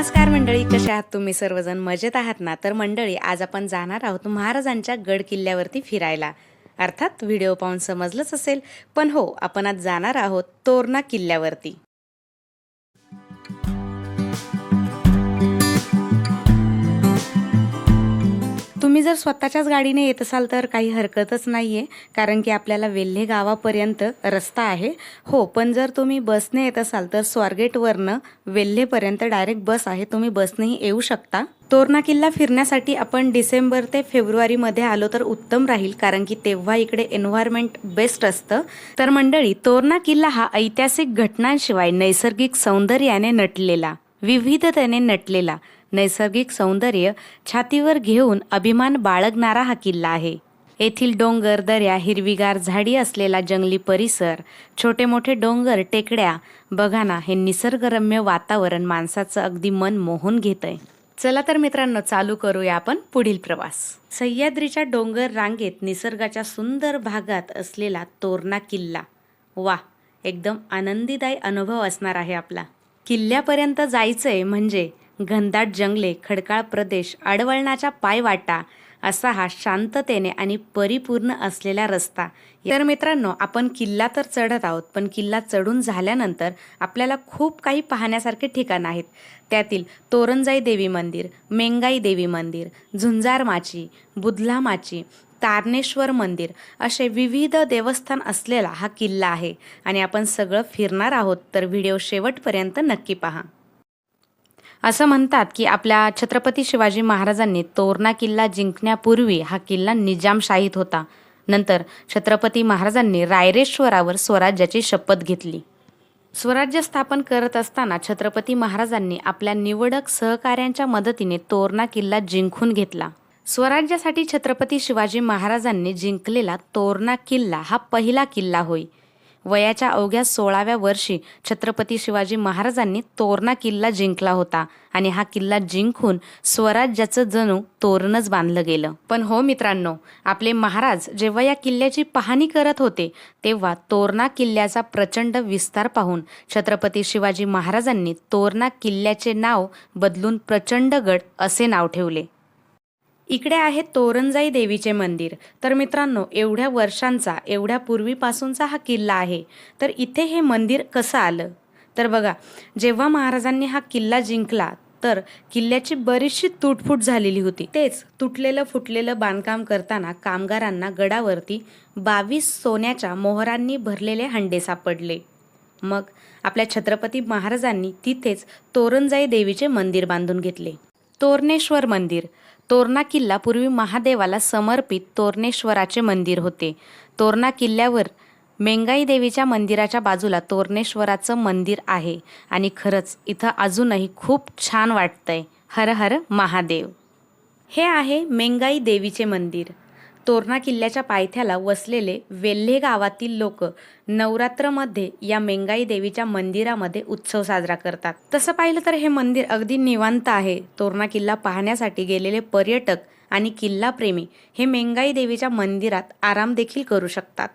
नमस्कार मंडळी कशा आहात तुम्ही? सर्वजण मजेत आहात ना? तर मंडळी आज आपण जाणार आहोत महाराजांच्या गड किल्ल्यावरती फिरायला. अर्थात व्हिडिओ पाहून समजलंच असेल. पण हो आपण आज जाणार आहोत तोरणा किल्ल्यावरती. तुम्ही जर स्वतःच्याच गाडीने येत असाल तर काही हरकतच नाही आहे कारण की आपल्याला वेल्हे गावापर्यंत रस्ता आहे. हो पण जर तुम्ही बसने येत असाल तर स्वारगेटवरनं वेल्हेपर्यंत डायरेक्ट बस आहे. तुम्ही बसनेही येऊ शकता. तोरणा किल्ला फिरण्यासाठी आपण डिसेंबर ते फेब्रुवारीमध्ये आलो तर उत्तम राहील कारण की तेव्हा इकडे एन्व्हायरमेंट बेस्ट असतं. तर मंडळी तोरणा किल्ला हा ऐतिहासिक घटनांशिवाय नैसर्गिक सौंदर्याने नटलेला विविधतेने नटलेला नैसर्गिक सौंदर्य छातीवर घेऊन अभिमान बाळगणारा हा किल्ला आहे. येथील डोंगर दऱ्या हिरवीगार झाडी असलेला जंगली परिसर छोटे मोठे डोंगर टेकड्या बघाना हे निसर्गरम्य वातावरण माणसाचं अगदी मन मोहून घेतंय. चला तर मित्रांनो चालू करूया आपण पुढील प्रवास. सह्याद्रीच्या डोंगर रांगेत निसर्गाच्या सुंदर भागात असलेला तोरणा किल्ला. वा एकदम आनंदीदायी अनुभव असणार आहे आपला. किल्ल्यापर्यंत जायचंय म्हणजे घनदाट जंगले खडकाळ प्रदेश आडवळणाच्या पायवाटा असा हा शांततेने आणि परिपूर्ण असलेला रस्ता. तर मित्रांनो आपण किल्ला तर चढत आहोत पण किल्ला चढून झाल्यानंतर आपल्याला खूप काही पाहण्यासारखे ठिकाण आहेत. त्यातील तोरणजाई देवी मंदिर मेंगाई देवी मंदिर झुंजारमाची बुधलामाची तारणेश्वर मंदिर असे विविध देवस्थान असलेला हा किल्ला आहे. आणि आपण सगळं फिरणार आहोत तर व्हिडिओ शेवटपर्यंत नक्की पहा. असं म्हणतात की आपल्या छत्रपती शिवाजी महाराजांनी तोरणा किल्ला जिंकण्यापूर्वी हा किल्ला निजामशाहीत होता. नंतर छत्रपती महाराजांनी रायरेश्वरावर स्वराज्याची शपथ घेतली. स्वराज्य स्थापन करत असताना छत्रपती महाराजांनी आपल्या निवडक सहकाऱ्यांच्या मदतीने तोरणा किल्ला जिंकून घेतला. स्वराज्यासाठी छत्रपती शिवाजी महाराजांनी जिंकलेला तोरणा किल्ला हा पहिला किल्ला होय. वयाच्या अवघ्या सोळाव्या वर्षी छत्रपती शिवाजी महाराजांनी तोरणा किल्ला जिंकला होता आणि हा किल्ला जिंकून स्वराज्याचं जणू तोरणच बांधलं गेलं. पण हो मित्रांनो आपले महाराज जेव्हा या किल्ल्याची पाहणी करत होते तेव्हा तोरणा किल्ल्याचा प्रचंड विस्तार पाहून छत्रपती शिवाजी महाराजांनी तोरणा किल्ल्याचे नाव बदलून प्रचंडगड असे नाव ठेवले. इकडे आहे तोरणजाई देवीचे मंदिर. तर मित्रांनो एवढ्या वर्षांचा एवढ्या पूर्वीपासूनचा हा किल्ला आहे. तर इथे हे मंदिर कसं आलं? तर बघा जेव्हा महाराजांनी हा किल्ला जिंकला तर किल्ल्याची बरीचशी तुटफूट झालेली होती. तेच तुटलेलं फुटलेलं बांधकाम करताना कामगारांना गडावरती बावीस सोन्याच्या मोहरांनी भरलेले हंडे सापडले. मग आपल्या छत्रपती महाराजांनी तिथेच तोरणजाई देवीचे मंदिर बांधून घेतले. तोरणेश्वर मंदिर. तोरणा किल्ला पूर्वी महादेवाला समर्पित तोरणेश्वराचे मंदिर होते. तोरणा किल्ल्यावर मेंगाई देवीच्या मंदिराच्या बाजूला तोरणेश्वराचं मंदिर आहे. आणि खरंच इथं अजूनही खूप छान वाटतंय. हर हर महादेव. हे आहे मेंगाई देवीचे मंदिर. तोरणा किल्ल्याच्या पायथ्याला वसलेले वेल्हे गावातील लोक नवरात्रमध्ये या मेंगाई देवीच्या मंदिरामध्ये उत्सव साजरा करतात. तसं पाहिलं तर हे मंदिर अगदी निवांत आहे. तोरणा किल्ला पाहण्यासाठी गेलेले पर्यटक आणि किल्ला प्रेमी हे मेंगाई देवीच्या मंदिरात आराम देखील करू शकतात.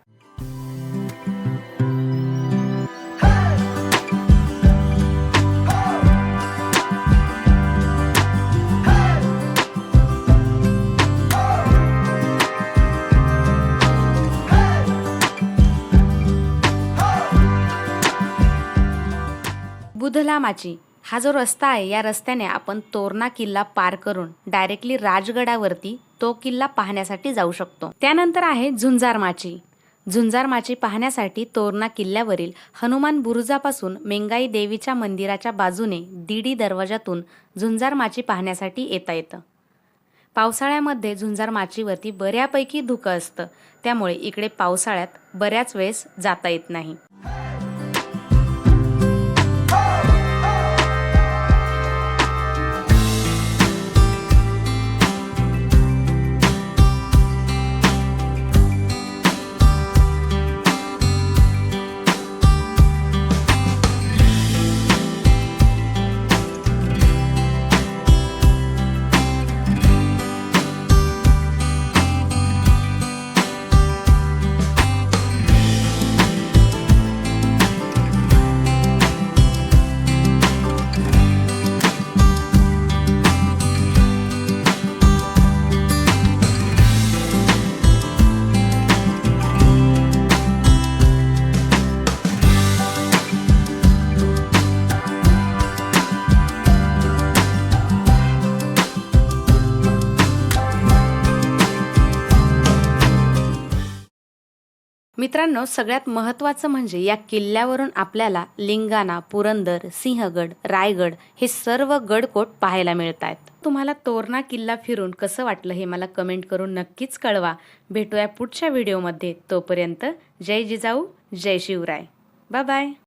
बुधलामाची हा जो रस्ता आहे या रस्त्याने आपण तोरणा किल्ला पार करून डायरेक्टली राजगडावरती तो किल्ला पाहण्यासाठी जाऊ शकतो. त्यानंतर आहे झुंजारमाची. झुंजारमाची पाहण्यासाठी तोरणा किल्ल्यावरील हनुमान बुरुजापासून मेंगाई देवीच्या मंदिराच्या बाजूने दिडी दरवाजातून झुंजारमाची पाहण्यासाठी येता येतं. पावसाळ्यामध्ये झुंजार माचीवरती बऱ्यापैकी धुकं असतं. त्यामुळे इकडे पावसाळ्यात बऱ्याच वेळेस जाता येत नाही. मित्रांनो सगळ्यात महत्त्वाचं म्हणजे या किल्ल्यावरून आपल्याला लिंगाणा पुरंदर सिंहगड रायगड हे सर्व गडकोट पाहायला मिळत आहेत तुम्हाला तोरणा किल्ला फिरून कसं वाटलं हे मला कमेंट करून नक्कीच कळवा. भेटूया पुढच्या व्हिडिओमध्ये तोपर्यंत जय जिजाऊ जय शिवराय. Bye bye